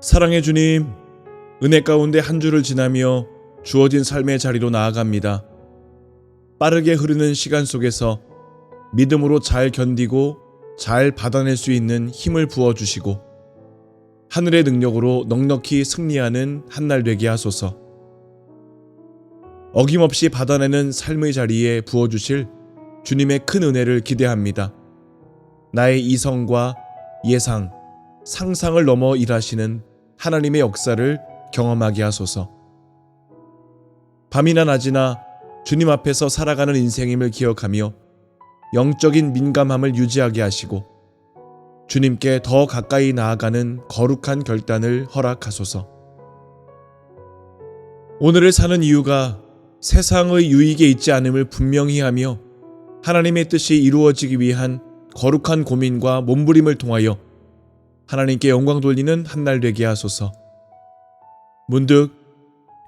사랑의 주님, 은혜 가운데 한 주를 지나며 주어진 삶의 자리로 나아갑니다. 빠르게 흐르는 시간 속에서 믿음으로 잘 견디고 잘 받아낼 수 있는 힘을 부어주시고 하늘의 능력으로 넉넉히 승리하는 한 날 되게 하소서. 어김없이 받아내는 삶의 자리에 부어주실 주님의 큰 은혜를 기대합니다. 나의 이성과 예상, 상상을 넘어 일하시는 하나님의 역사를 경험하게 하소서. 밤이나 낮이나 주님 앞에서 살아가는 인생임을 기억하며 영적인 민감함을 유지하게 하시고 주님께 더 가까이 나아가는 거룩한 결단을 허락하소서. 오늘을 사는 이유가 세상의 유익에 있지 않음을 분명히 하며 하나님의 뜻이 이루어지기 위한 거룩한 고민과 몸부림을 통하여 하나님께 영광 돌리는 한 날 되게 하소서. 문득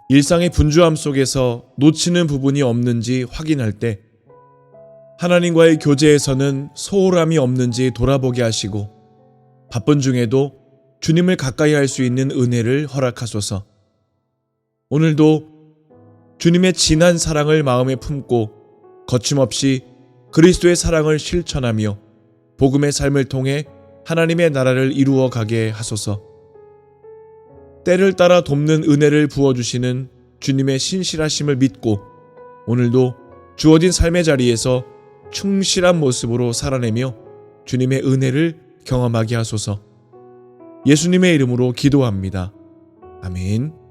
일상의 분주함 속에서 놓치는 부분이 없는지 확인할 때 하나님과의 교제에서는 소홀함이 없는지 돌아보게 하시고 바쁜 중에도 주님을 가까이 할 수 있는 은혜를 허락하소서. 오늘도 주님의 진한 사랑을 마음에 품고 거침없이 그리스도의 사랑을 실천하며 복음의 삶을 통해 하나님의 나라를 이루어 가게 하소서. 때를 따라 돕는 은혜를 부어 주시는 주님의 신실하심을 믿고 오늘도 주어진 삶의 자리에서 충실한 모습으로 살아내며 주님의 은혜를 경험하게 하소서. 예수님의 이름으로 기도합니다. 아멘.